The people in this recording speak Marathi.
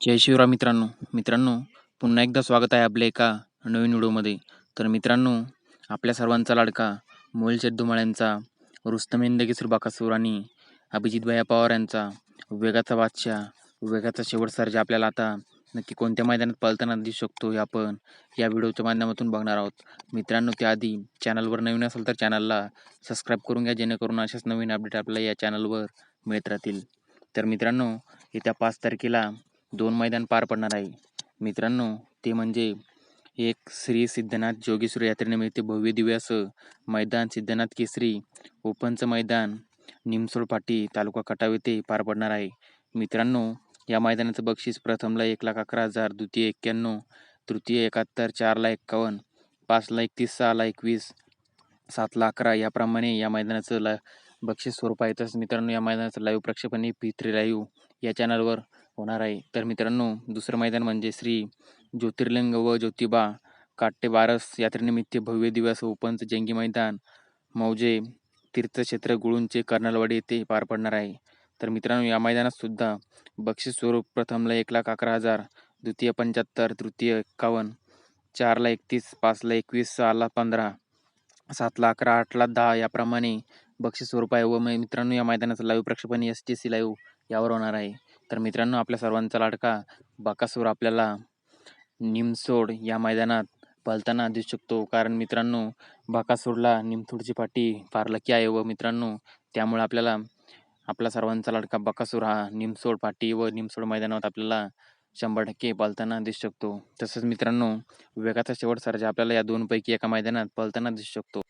जय शिवराम मित्रांनो. मित्रांनो पुन्हा एकदा स्वागत आहे आपल्या एका नवीन व्हिडिओमध्ये. तर मित्रांनो आपल्या सर्वांचा लाडका मोहिल शेद्दुमाळ रुस्तम इंदगीसर बाकासूर आणि अभिजित भैया पवार यांचा वेगाचा बादशाह वेगाचा शेवट सर्जा आपल्याला आता नक्की कोणत्या मैदानात पळताना दिसू शकतो हे आपण या व्हिडिओच्या माध्यमातून बघणार आहोत. मित्रांनो त्याआधी चॅनलवर नवीन असेल तर चॅनलला सबस्क्राईब करून घ्या जेणेकरून अशाच नवीन अपडेट आपल्याला या चॅनलवर मिळत राहतील. तर मित्रांनो येत्या पाच तारखेला दोन मैदान पार पडणार आहे. मित्रांनो ते म्हणजे एक श्री सिद्धनाथ जोगेश्वर यात्रेनिमित्त भव्य दिव्य असं मैदान सिद्धनाथ केसरी ओपनचं मैदान निमसोळपाटी तालुका कटाव येथे पार पडणार आहे. मित्रांनो या मैदानाचं बक्षीस प्रथमला एक लाख अकरा हजार द्वितीय एक्क्याण्णव तृतीय एकाहत्तर चारला एक्कावन्न पाचला एकतीस सहाला एकवीस सातला अकरा याप्रमाणे या मैदानाचं ला बक्षीस स्वरूप आहे. तसंच मित्रांनो या मैदानाचं लाईव्ह प्रक्षेपण हे पी थ्री लाईव्ह या चॅनलवर होणार आहे. तर मित्रांनो दुसरं मैदान म्हणजे श्री ज्योतिर्लिंग व ज्योतिबा काट्टे बारस यात्रेनिमित्त भव्य दिवस ओपनचं जंगी मैदान मौजे तीर्थक्षेत्र गुळूंचे कर्नलवाडी येथे पार पडणार आहे. तर मित्रांनो या मैदानात सुद्धा बक्षीस स्वरूप प्रथमला एक लाख अकरा हजार द्वितीय पंच्याहत्तर तृतीय एक्कावन्न चारला एकतीस पाचला एकवीस सहाला पंधरा सातला अकरा आठला दहा याप्रमाणे बक्षीस स्वरूप आहे. व मित्रांनो या मैदानाचं लाईव्ह प्रक्षेपण एस टी सी लाईव्ह यावर होणार आहे. तर मित्रांनो आपल्या सर्वांचा लाडका बाकासूर आपल्याला निमसोड या मैदानात पळताना दिसू शकतो. कारण मित्रांनो बाकासूरला निमसोडची पाठी फार लकी आहे व मित्रांनो त्यामुळे आपल्याला आपला सर्वांचा लाडका बकासूर हा निमसोड पाटी व निमसोड मैदानात आपल्याला शंभर टक्के पळताना दिसू शकतो. तसंच मित्रांनो वेगाचा शेवट सरजा आपल्याला या दोनपैकी एका मैदानात पळताना दिसू शकतो.